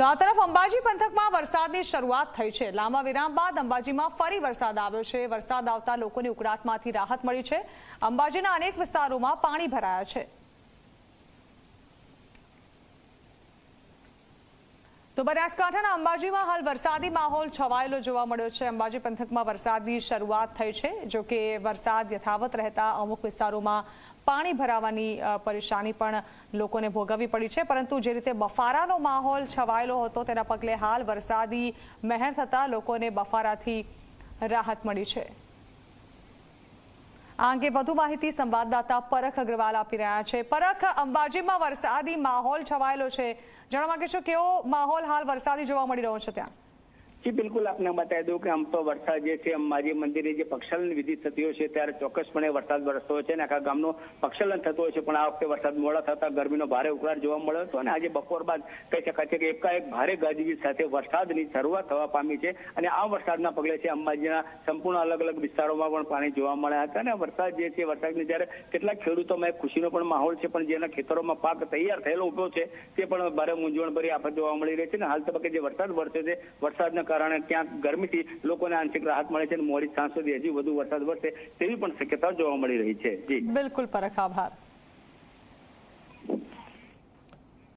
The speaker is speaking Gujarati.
તો આ તરફ અંબાજી પંથકમાં વરસાદની શરૂઆત થઈ છે. લાંબા વિરામ બાદ અંબાજીમાં ફરી વરસાદ આવ્યો છે. વરસાદ આવતા લોકોની ઉકળાટમાંથી રાહત મળી છે. અંબાજીના અનેક વિસ્તારોમાં પાણી ભરાયા છે. તો બનાસકાંઠાના અંબાજીમાં હાલ વરસાદી માહોલ છવાયેલો જોવા મળ્યો છે. અંબાજી પંથકમાં વરસાદની શરૂઆત થઈ છે, જો કે વરસાદ યથાવત રહેતા અમુક વિસ્તારોમાં પાણી ભરાવાની પરેશાની પણ લોકોને ભોગવવી પડી છે. પરંતુ જે રીતે બફારાનો માહોલ છવાયેલો હતો, તેના પગલે હાલ વરસાદી મહેર થતાં લોકોને બફારાથી રાહત મળી છે. આ અંગે વધુ માહિતી સંવાદદાતા પરખ અગ્રવાલ આપી રહ્યા છે. પરખ અંબાજીમાં વરસાદી માહોલ છવાયેલો છે. જણાવવા માંગીશું કેવો માહોલ હાલ વરસાદી જોવા મળી રહ્યો છે ત્યાં? જી, બિલકુલ આપને બતાવી દઉં કે આમ તો વરસાદ જે છે અંબાજી મંદિરે જે પક્ષાલન વિધિ થતી હોય છે, ત્યારે ચોક્કસપણે વરસાદ વરસતો હોય છે અને આખા ગામનો પક્ષલન થતો હોય છે. પણ આ વખતે વરસાદ મોડા થતા ગરમીનો ભારે ઉકળાટ જોવા મળ્યો હતો અને આજે બપોર બાદ કહી શકાય છે કે એકાએક ભારે ગાજવીજ સાથે વરસાદની શરૂઆત થવા પામી છે અને આ વરસાદના પગલે છે અંબાજીના સંપૂર્ણ અલગ અલગ વિસ્તારોમાં પણ પાણી જોવા મળ્યા હતા અને વરસાદ જે છે, વરસાદની જ્યારે કેટલાક ખેડૂતોમાં એક ખુશીનો પણ માહોલ છે, પણ જેના ખેતરોમાં પાક તૈયાર થયેલો ઊભો છે, તે પણ ભારે મૂંઝવણભરી આફત જોવા મળી રહી છે અને હાલ તબક્કે જે વરસાદ વરસે છે, વરસાદના કારણે ક્યાંક ગરમીથી લોકોને આંશિક રાહત મળે છે અને મોડી સાંજ સુધી હજી વધુ વરસાદ વરસે તેવી પણ શક્યતા જોવા મળી રહી છે. બિલકુલ પરખ, આભાર.